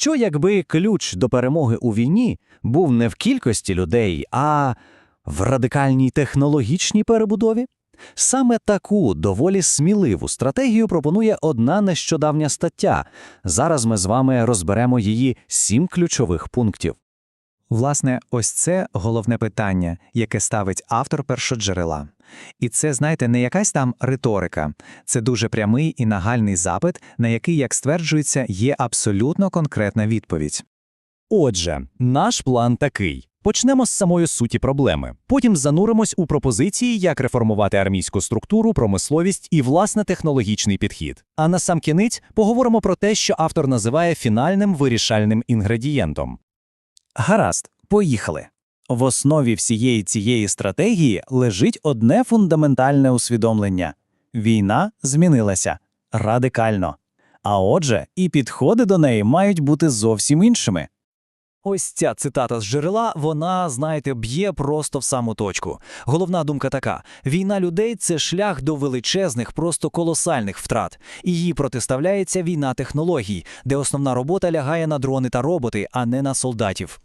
що якби ключ до перемоги у війні був не в кількості людей, а в радикальній технологічній перебудові? Саме таку доволі сміливу стратегію пропонує одна нещодавня стаття. Зараз ми з вами розберемо її сім ключових пунктів. Власне, ось це головне питання, яке ставить автор першоджерела. І це, знаєте, не якась там риторика, це дуже прямий і нагальний запит, на який, як стверджується, є абсолютно конкретна відповідь. Отже, наш план такий. Почнемо з самої суті проблеми. Потім зануримось у пропозиції, як реформувати армійську структуру, промисловість і власне технологічний підхід. А на сам кінець поговоримо про те, що автор називає фінальним вирішальним інгредієнтом. Гаразд, поїхали. В основі всієї цієї стратегії лежить одне фундаментальне усвідомлення: війна змінилася радикально. А отже, і підходи до неї мають бути зовсім іншими. Ось ця цитата з джерела, вона, знаєте, б'є просто в саму точку. Головна думка така: війна людей це шлях до величезних, просто колосальних втрат. І їй протиставляється війна технологій, де основна робота лягає на дрони та роботи, а не на солдатів.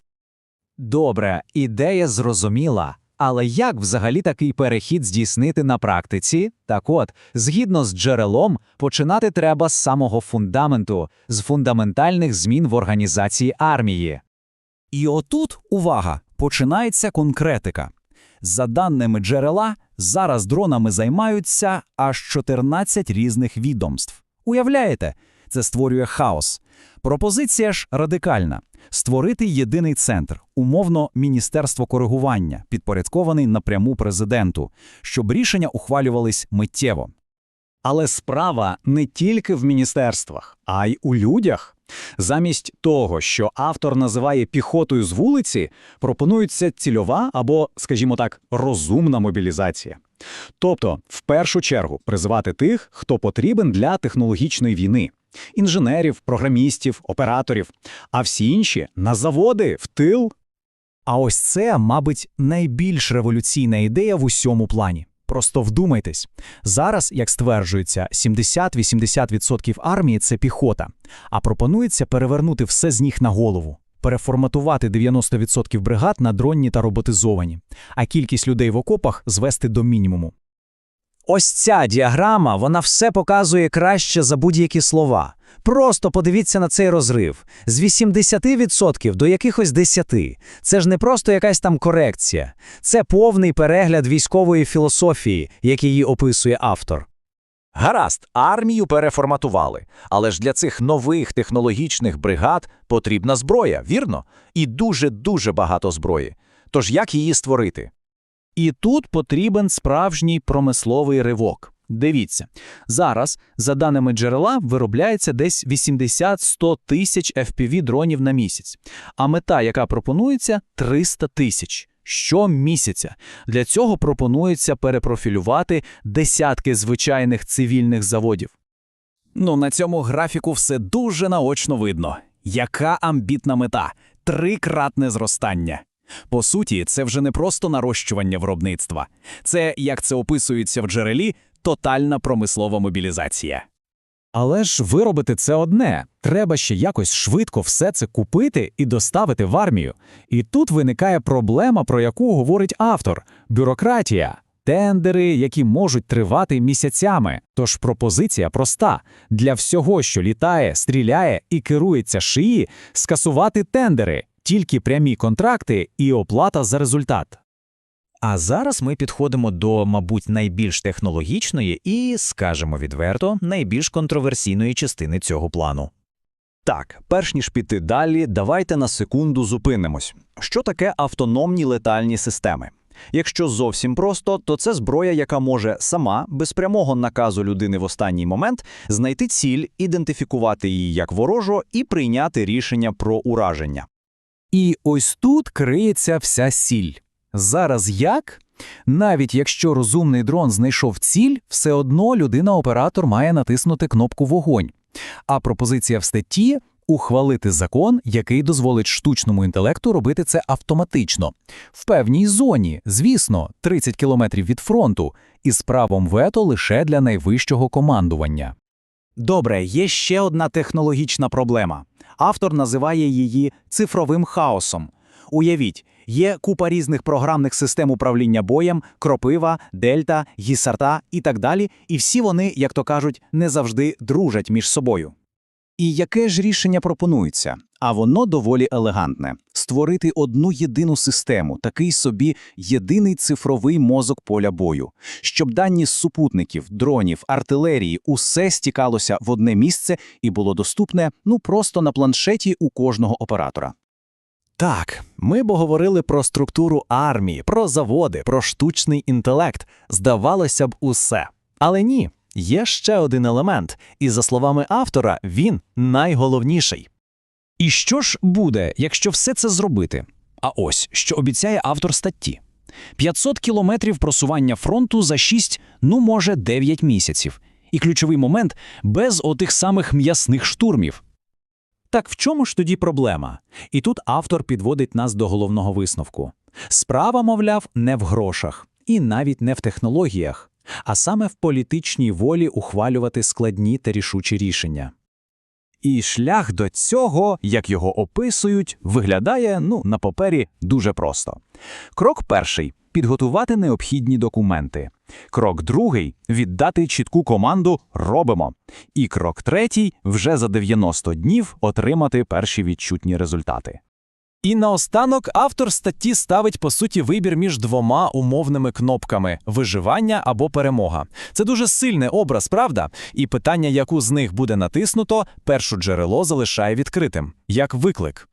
Добре, ідея зрозуміла. Але як взагалі такий перехід здійснити на практиці? Так от, згідно з джерелом, починати треба з самого фундаменту, з фундаментальних змін в організації армії. І отут, увага, починається конкретика. За даними джерела, зараз дронами займаються аж 14 різних відомств. Уявляєте, це створює хаос. Пропозиція ж радикальна створити єдиний центр, умовно міністерство коригування, підпорядкований напряму президенту, щоб рішення ухвалювались миттєво. Але справа не тільки в міністерствах, а й у людях. Замість того, що автор називає піхотою з вулиці, пропонується цільова або, скажімо так, розумна мобілізація. Тобто, в першу чергу, призивати тих, хто потрібен для технологічної війни інженерів, програмістів, операторів, а всі інші на заводи, в тил. А ось це, мабуть, найбільш революційна ідея в усьому плані. Просто вдумайтесь, зараз, як стверджується, 70-80% армії це піхота, а пропонується перевернути все з ніг на голову, переформатувати 90% бригад на дронні та роботизовані, а кількість людей в окопах звести до мінімуму. Ось ця діаграма, вона все показує краще за будь-які слова. Просто подивіться на цей розрив. З 80% до якихось 10%. Це ж не просто якась там корекція. Це повний перегляд військової філософії, як її описує автор. Гаразд, армію переформатували, але ж для цих нових технологічних бригад потрібна зброя, вірно? І дуже-дуже багато зброї. Тож як її створити? І тут потрібен справжній промисловий ривок. Дивіться, зараз, за даними джерела, виробляється десь 80-100 тисяч FPV-дронів на місяць, а мета, яка пропонується, 300 тисяч. Щомісяця. Для цього пропонується перепрофілювати десятки звичайних цивільних заводів. Ну, на цьому графіку все дуже наочно видно. Яка амбітна мета трикратне зростання. По суті, це вже не просто нарощування виробництва, це, як це описується в джерелі, тотальна промислова мобілізація. Але ж виробити це одне. Треба ще якось швидко все це купити і доставити в армію. І тут виникає проблема, про яку говорить автор бюрократія. Тендери, які можуть тривати місяцями. Тож пропозиція проста: для всього, що літає, стріляє і керується шиї, скасувати тендери, тільки прямі контракти і оплата за результат. А зараз ми підходимо до, мабуть, найбільш технологічної і, скажемо відверто, найбільш контроверсійної частини цього плану. Так, перш ніж піти далі, давайте на секунду зупинимось. Що таке автономні летальні системи? Якщо зовсім просто, то це зброя, яка може сама, без прямого наказу людини в останній момент, знайти ціль, ідентифікувати її як ворожу і прийняти рішення про ураження. І ось тут криється вся сіль. Зараз як? Навіть якщо розумний дрон знайшов ціль, все одно людина-оператор має натиснути кнопку вогонь. А пропозиція в статті ухвалити закон, який дозволить штучному інтелекту робити це автоматично. В певній зоні, звісно, 30 кілометрів від фронту, із правом вето лише для найвищого командування. Добре, є ще одна технологічна проблема. Автор називає її цифровим хаосом. Уявіть, є купа різних програмних систем управління боєм, кропива, дельта, гісарта і так далі, і всі вони, як то кажуть, не завжди дружать між собою. І яке ж рішення пропонується? А воно доволі елегантне створити одну єдину систему, такий собі єдиний цифровий мозок поля бою, щоб дані з супутників, дронів, артилерії усе стікалося в одне місце і було доступне ну просто на планшеті у кожного оператора. Так, ми б говорили про структуру армії, про заводи, про штучний інтелект. Здавалося б, усе. Але ні, є ще один елемент, і за словами автора, він найголовніший. І що ж буде, якщо все це зробити? А ось, що обіцяє автор статті. 500 кілометрів просування фронту за 6, ну може 9 місяців. І ключовий момент – без отих самих м'ясних штурмів. Так в чому ж тоді проблема? І тут автор підводить нас до головного висновку. Справа, мовляв, не в грошах і навіть не в технологіях, а саме в політичній волі ухвалювати складні та рішучі рішення. І шлях до цього, як його описують, виглядає, ну, на папері дуже просто. Крок перший підготувати необхідні документи. Крок другий віддати чітку команду робимо. І крок третій вже за 90 днів отримати перші відчутні результати. І наостанок автор статті ставить по суті вибір між двома умовними кнопками виживання або перемога. Це дуже сильний образ, правда? І питання, яку з них буде натиснуто, першу джерело залишає відкритим як виклик.